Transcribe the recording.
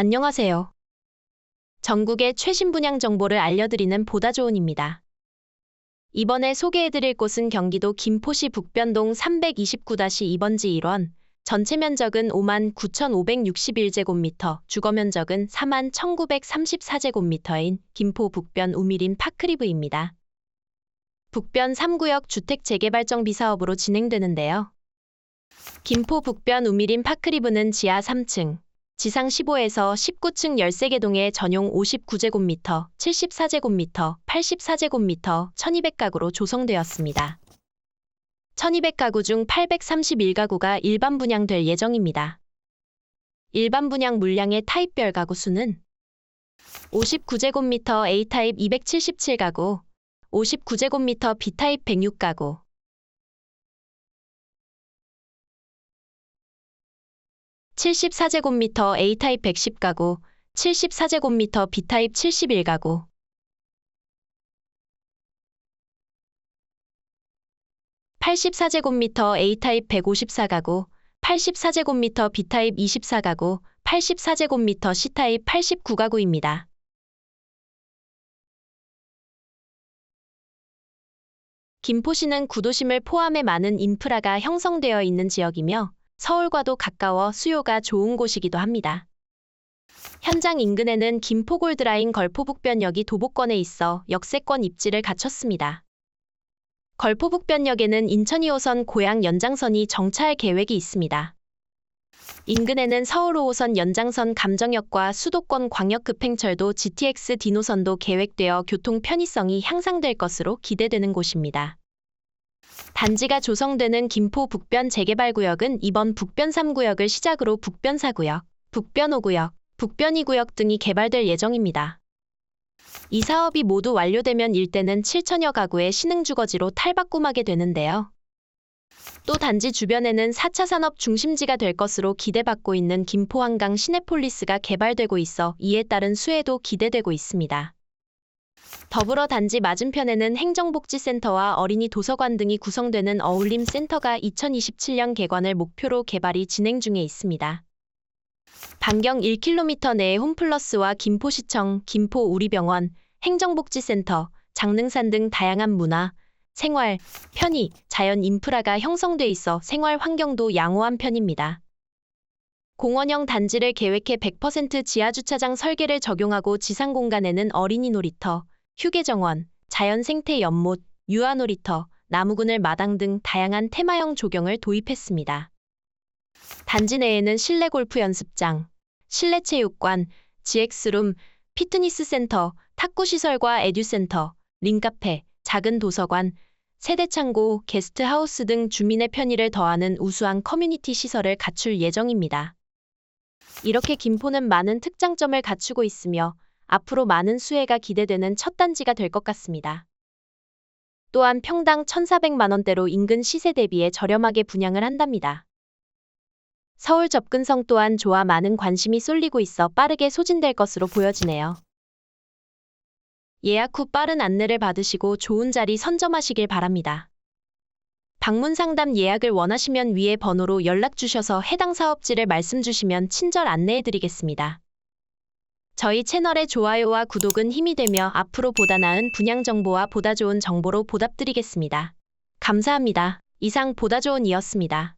안녕하세요. 전국의 최신 분양 정보를 알려드리는 보다 좋은입니다. 이번에 소개해드릴 곳은 경기도 김포시 북변동 329-2번지 1원, 전체 면적은 5만 9,561제곱미터, 주거 면적은 4만 1,934제곱미터인 김포 북변 우미림 파크리브입니다. 북변 3구역 주택 재개발 정비 사업으로 진행되는데요. 김포 북변 우미림 파크리브는 지하 3층, 지상 15에서 19층 13개 동의 전용 59제곱미터, 74제곱미터, 84제곱미터, 1200가구로 조성되었습니다. 1200가구 중 831가구가 일반 분양될 예정입니다. 일반 분양 물량의 타입별 가구 수는 59제곱미터 A타입 277가구, 59제곱미터 B타입 106가구, 74제곱미터 A타입 110가구, 74제곱미터 B타입 71가구, 84제곱미터 A타입 154가구, 84제곱미터 B타입 24가구, 84제곱미터 C타입 89가구입니다. 김포시는 구도심을 포함해 많은 인프라가 형성되어 있는 지역이며 서울과도 가까워 수요가 좋은 곳이기도 합니다. 현장 인근에는 김포골드라인 걸포북변역이 도보권에 있어 역세권 입지를 갖췄습니다. 걸포북변역에는 인천 2호선 고양 연장선이 정차할 계획이 있습니다. 인근에는 서울 5호선 연장선 감정역과 수도권 광역급행철도 GTX 디노선도 계획되어 교통 편의성이 향상될 것으로 기대되는 곳입니다. 단지가 조성되는 김포 북변 재개발 구역은 이번 북변 3구역을 시작으로 북변 4구역, 북변 5구역, 북변 2구역 등이 개발될 예정입니다. 이 사업이 모두 완료되면 일대는 7천여 가구의 신흥주거지로 탈바꿈하게 되는데요. 또 단지 주변에는 4차 산업 중심지가 될 것으로 기대받고 있는 김포 한강 시내폴리스가 개발되고 있어 이에 따른 수혜도 기대되고 있습니다. 더불어 단지 맞은편에는 행정복지센터와 어린이 도서관 등이 구성되는 어울림 센터가 2027년 개관을 목표로 개발이 진행 중에 있습니다. 반경 1km 내에 홈플러스와 김포시청, 김포우리병원, 행정복지센터, 장능산 등 다양한 문화, 생활, 편의, 자연 인프라가 형성돼 있어 생활 환경도 양호한 편입니다. 공원형 단지를 계획해 100% 지하주차장 설계를 적용하고 지상 공간에는 어린이 놀이터, 휴게정원, 자연생태 연못, 유아놀이터, 나무그늘 마당 등 다양한 테마형 조경을 도입했습니다. 단지 내에는 실내 골프 연습장, 실내 체육관, GX룸, 피트니스 센터, 탁구 시설과 에듀센터, 링카페, 작은 도서관, 세대창고, 게스트하우스 등 주민의 편의를 더하는 우수한 커뮤니티 시설을 갖출 예정입니다. 이렇게 김포는 많은 특장점을 갖추고 있으며 앞으로 많은 수혜가 기대되는 첫 단지가 될 것 같습니다. 또한 평당 1,400만 원대로 인근 시세 대비해 저렴하게 분양을 한답니다. 서울 접근성 또한 좋아 많은 관심이 쏠리고 있어 빠르게 소진될 것으로 보여지네요. 예약 후 빠른 안내를 받으시고 좋은 자리 선점하시길 바랍니다. 방문 상담 예약을 원하시면 위의 번호로 연락 주셔서 해당 사업지를 말씀 주시면 친절 안내해 드리겠습니다. 저희 채널의 좋아요와 구독은 힘이 되며 앞으로 보다 나은 분양 정보와 보다 좋은 정보로 보답드리겠습니다. 감사합니다. 이상 보다 좋은이었습니다.